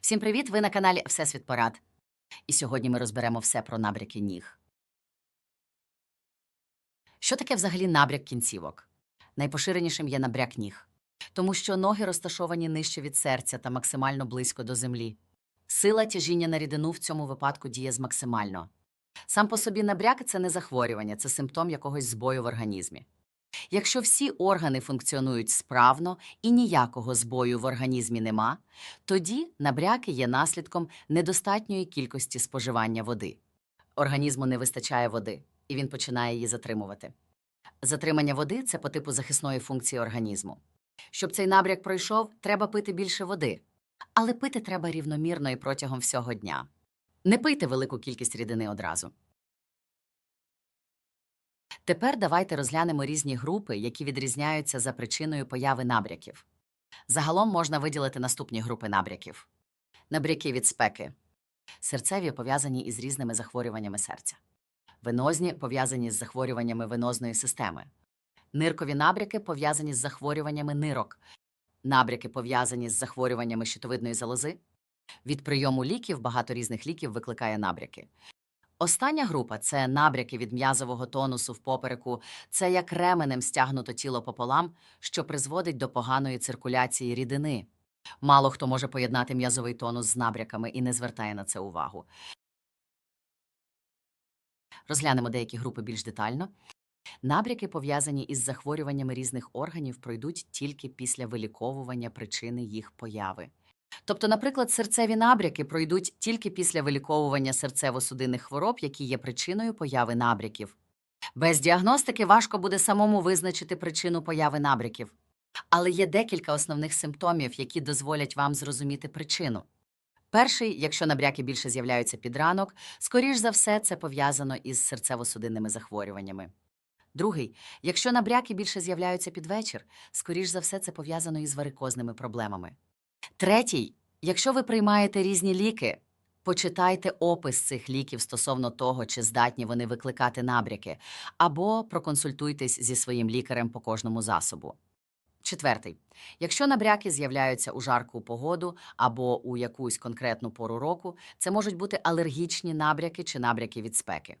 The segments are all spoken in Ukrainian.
Всім привіт! Ви на каналі Всесвіт Порад. І сьогодні ми розберемо все про набряки ніг. Що таке взагалі набряк кінцівок? Найпоширенішим є набряк ніг, тому що ноги розташовані нижче від серця та максимально близько до землі. Сила тяжіння на рідину в цьому випадку діє з максимально. Сам по собі набряк це не захворювання, це симптом якогось збою в організмі. Якщо всі органи функціонують справно і ніякого збою в організмі нема, тоді набряки є наслідком недостатньої кількості споживання води. Організму не вистачає води, і він починає її затримувати. Затримання води це по типу захисної функції організму. Щоб цей набряк пройшов, треба пити більше води. Але пити треба рівномірно і протягом всього дня. Не пийте велику кількість рідини одразу. Тепер давайте розглянемо різні групи, які відрізняються за причиною появи набряків. Загалом можна виділити наступні групи набряків: набряки від спеки. Серцеві пов'язані із різними захворюваннями серця. Венозні пов'язані з захворюваннями венозної системи. Ниркові набряки пов'язані з захворюваннями нирок. Набряки пов'язані з захворюваннями щитовидної залози. Від прийому ліків багато різних ліків викликає набряки. Остання група це набряки від м'язового тонусу в попереку. Це як ременем стягнуто тіло пополам, що призводить до поганої циркуляції рідини. Мало хто може поєднати м'язовий тонус з набряками і не звертає на це увагу. Розглянемо деякі групи більш детально. Набряки, пов'язані із захворюваннями різних органів, пройдуть тільки після виліковування причини їх появи. Тобто, наприклад, серцеві набряки пройдуть тільки після виліковування серцево-судинних хвороб, які є причиною появи набряків. Без діагностики важко буде самому визначити причину появи набряків. Але є декілька основних симптомів, які дозволять вам зрозуміти причину. Перший, якщо набряки більше з'являються під ранок, скоріш за все це пов'язано із серцево-судинними захворюваннями. Другий, якщо набряки більше з'являються під вечір, скоріш за все це пов'язано із варикозними проблемами. Третій, якщо ви приймаєте різні ліки, почитайте опис цих ліків стосовно того, чи здатні вони викликати набряки, або проконсультуйтесь зі своїм лікарем по кожному засобу. Четвертий. Якщо набряки з'являються у жарку погоду або у якусь конкретну пору року, це можуть бути алергічні набряки чи набряки від спеки.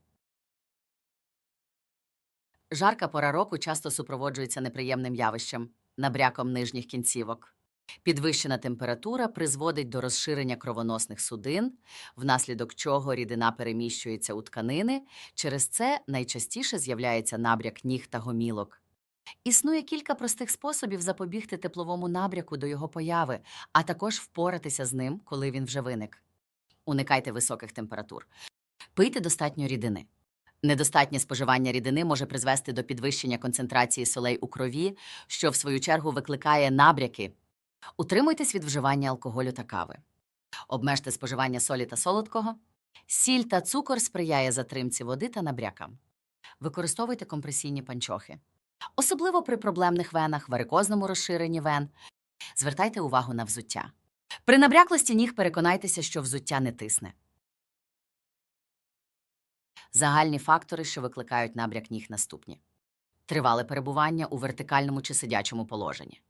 Жарка пора року часто супроводжується неприємним явищем набряком нижніх кінцівок. Підвищена температура призводить до розширення кровоносних судин, внаслідок чого рідина переміщується у тканини. Через це найчастіше з'являється набряк ніг та гомілок. Існує кілька простих способів запобігти тепловому набряку до його появи, а також впоратися з ним, коли він вже виник. Уникайте високих температур. Пийте достатньо рідини. Недостатнє споживання рідини може призвести до підвищення концентрації солей у крові, що в свою чергу викликає набряки. Утримуйтесь від вживання алкоголю та кави. Обмежте споживання солі та солодкого. Сіль та цукор сприяє затримці води та набрякам. Використовуйте компресійні панчохи. Особливо при проблемних венах, варикозному розширенні вен. Звертайте увагу на взуття. При набряклості ніг переконайтеся, що взуття не тисне. Загальні фактори, що викликають набряк ніг наступні: тривале перебування у вертикальному чи сидячому положенні,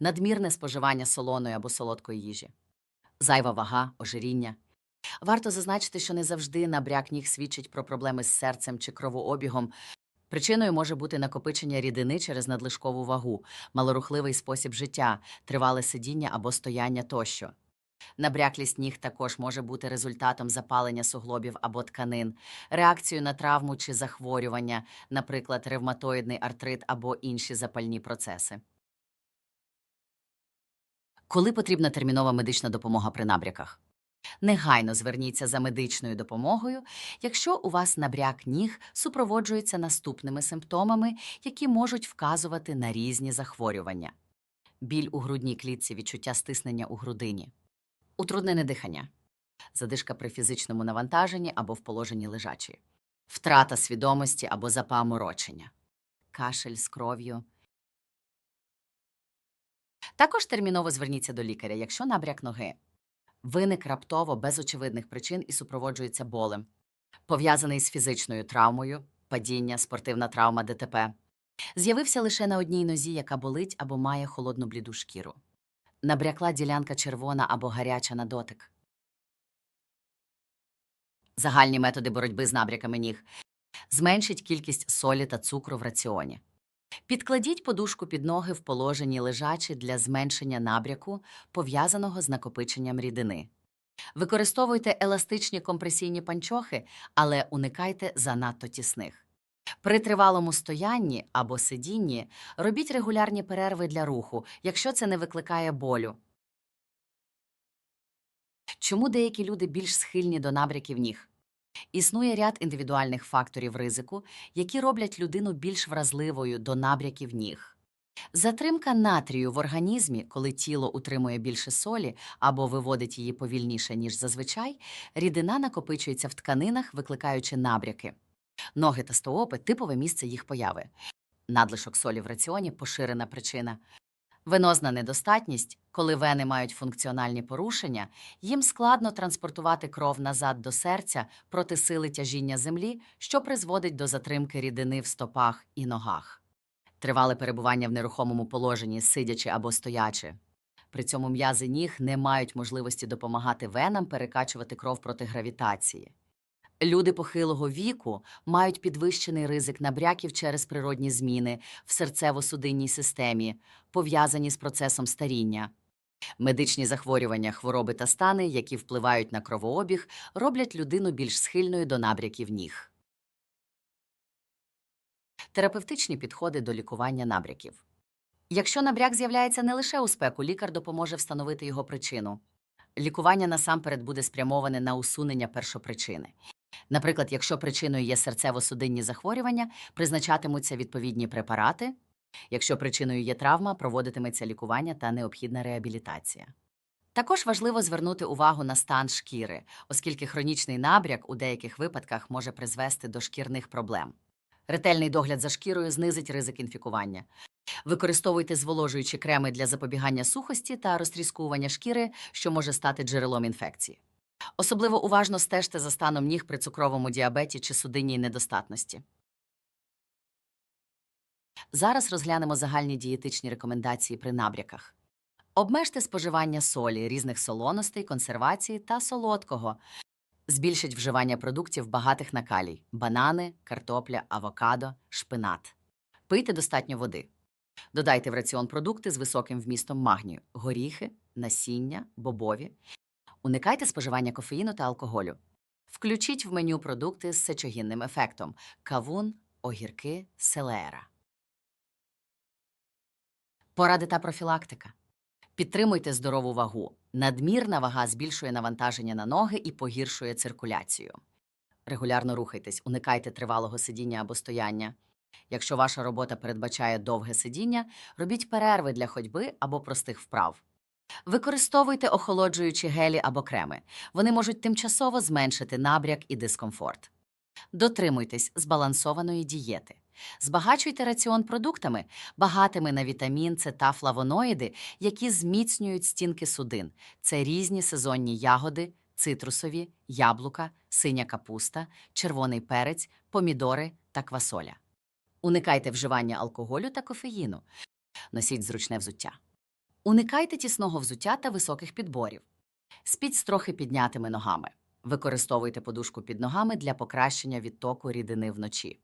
надмірне споживання солоної або солодкої їжі, зайва вага, ожиріння. Варто зазначити, що не завжди набряк ніг свідчить про проблеми з серцем чи кровообігом. Причиною може бути накопичення рідини через надлишкову вагу, малорухливий спосіб життя, тривале сидіння або стояння тощо. Набряклість ніг також може бути результатом запалення суглобів або тканин, реакцією на травму чи захворювання, наприклад, ревматоїдний артрит або інші запальні процеси. Коли потрібна термінова медична допомога при набряках? Негайно зверніться за медичною допомогою, якщо у вас набряк ніг супроводжується наступними симптомами, які можуть вказувати на різні захворювання: біль у грудній клітці, відчуття стиснення у грудині, утруднене дихання, задишка при фізичному навантаженні або в положенні лежачі, втрата свідомості або запаморочення, кашель з кров'ю. Також терміново зверніться до лікаря, якщо набряк ноги виник раптово без очевидних причин і супроводжується болем, пов'язаний з фізичною травмою, падіння, спортивна травма ДТП. З'явився лише на одній нозі, яка болить або має холодну бліду шкіру. Набрякла ділянка червона або гаряча на дотик. Загальні методи боротьби з набряками ніг. Зменшіть кількість солі та цукру в раціоні. Підкладіть подушку під ноги в положенні лежачі для зменшення набряку, пов'язаного з накопиченням рідини. Використовуйте еластичні компресійні панчохи, але уникайте занадто тісних. При тривалому стоянні або сидінні робіть регулярні перерви для руху, якщо це не викликає болю. Чому деякі люди більш схильні до набряків ніг? Існує ряд індивідуальних факторів ризику, які роблять людину більш вразливою до набряків ніг. Затримка натрію в організмі, коли тіло утримує більше солі або виводить її повільніше, ніж зазвичай, рідина накопичується в тканинах, викликаючи набряки. Ноги та стоопи типове місце їх появи. Надлишок солі в раціоні поширена причина. Венозна недостатність, коли вени мають функціональні порушення, їм складно транспортувати кров назад до серця проти сили тяжіння землі, що призводить до затримки рідини в стопах і ногах. Тривале перебування в нерухомому положенні, сидячи або стоячи. При цьому м'язи ніг не мають можливості допомагати венам перекачувати кров проти гравітації. Люди похилого віку мають підвищений ризик набряків через природні зміни в серцево-судинній системі, пов'язані з процесом старіння. Медичні захворювання, хвороби та стани, які впливають на кровообіг, роблять людину більш схильною до набряків ніг. Терапевтичні підходи до лікування набряків. Якщо набряк з'являється не лише у спеку, лікар допоможе встановити його причину. Лікування насамперед буде спрямоване на усунення першопричини. Наприклад, якщо причиною є серцево-судинні захворювання, призначатимуться відповідні препарати. Якщо причиною є травма, проводитиметься лікування та необхідна реабілітація. Також важливо звернути увагу на стан шкіри, оскільки хронічний набряк у деяких випадках може призвести до шкірних проблем. Ретельний догляд за шкірою знизить ризик інфікування. Використовуйте зволожуючі креми для запобігання сухості та розтріскування шкіри, що може стати джерелом інфекції. Особливо уважно стежте за станом ніг при цукровому діабеті чи судинній недостатності. Зараз розглянемо загальні дієтичні рекомендації при набряках. Обмежте споживання солі, різних солоностей, консервації та солодкого. Збільшіть вживання продуктів багатих на калій – банани, картопля, авокадо, шпинат. Пийте достатньо води. Додайте в раціон продукти з високим вмістом магнію – горіхи, насіння, бобові. Уникайте споживання кофеїну та алкоголю. Включіть в меню продукти з сечогінним ефектом – кавун, огірки, селера. Поради та профілактика. Підтримуйте здорову вагу. Надмірна вага збільшує навантаження на ноги і погіршує циркуляцію. Регулярно рухайтесь, уникайте тривалого сидіння або стояння. Якщо ваша робота передбачає довге сидіння, робіть перерви для ходьби або простих вправ. Використовуйте охолоджуючі гелі або креми. Вони можуть тимчасово зменшити набряк і дискомфорт. Дотримуйтесь збалансованої дієти. Збагачуйте раціон продуктами, багатими на вітамін С та флавоноїди, які зміцнюють стінки судин. Це різні сезонні ягоди, цитрусові, яблука, синя капуста, червоний перець, помідори та квасоля. Уникайте вживання алкоголю та кофеїну. Носіть зручне взуття. Уникайте тісного взуття та високих підборів. Спіть з трохи піднятими ногами. Використовуйте подушку під ногами для покращення відтоку рідини вночі.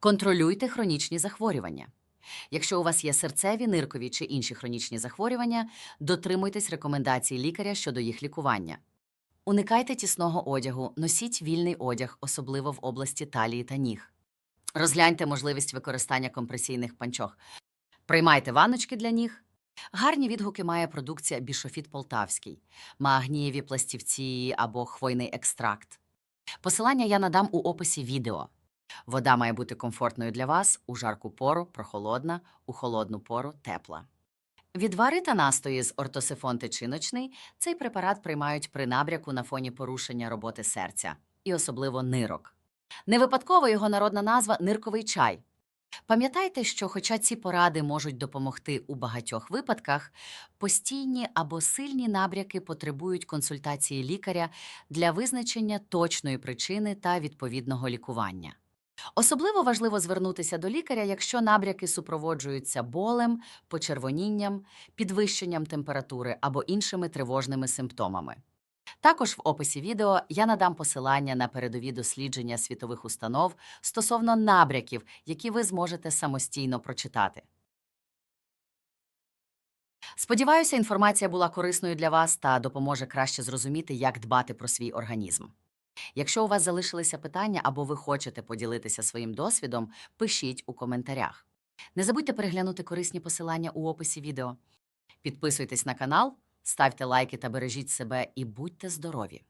Контролюйте хронічні захворювання. Якщо у вас є серцеві, ниркові чи інші хронічні захворювання, дотримуйтесь рекомендацій лікаря щодо їх лікування. Уникайте тісного одягу, носіть вільний одяг, особливо в області талії та ніг. Розгляньте можливість використання компресійних панчох. Приймайте ванночки для ніг. Гарні відгуки має продукція Бішофіт Полтавський, магнієві пластівці або хвойний екстракт. Посилання я надам у описі відео. Вода має бути комфортною для вас у жарку пору, прохолодна, у холодну пору тепла. Відвари та настої з ортосифон тичиночний цей препарат приймають при набряку на фоні порушення роботи серця і особливо нирок. Не випадково його народна назва нирковий чай. Пам'ятайте, що, хоча ці поради можуть допомогти у багатьох випадках, постійні або сильні набряки потребують консультації лікаря для визначення точної причини та відповідного лікування. Особливо важливо звернутися до лікаря, якщо набряки супроводжуються болем, почервонінням, підвищенням температури або іншими тривожними симптомами. Також в описі відео я надам посилання на передові дослідження світових установ стосовно набряків, які ви зможете самостійно прочитати. Сподіваюся, інформація була корисною для вас та допоможе краще зрозуміти, як дбати про свій організм. Якщо у вас залишилися питання або ви хочете поділитися своїм досвідом, пишіть у коментарях. Не забудьте переглянути корисні посилання у описі відео. Підписуйтесь на канал, ставте лайки та бережіть себе і будьте здорові!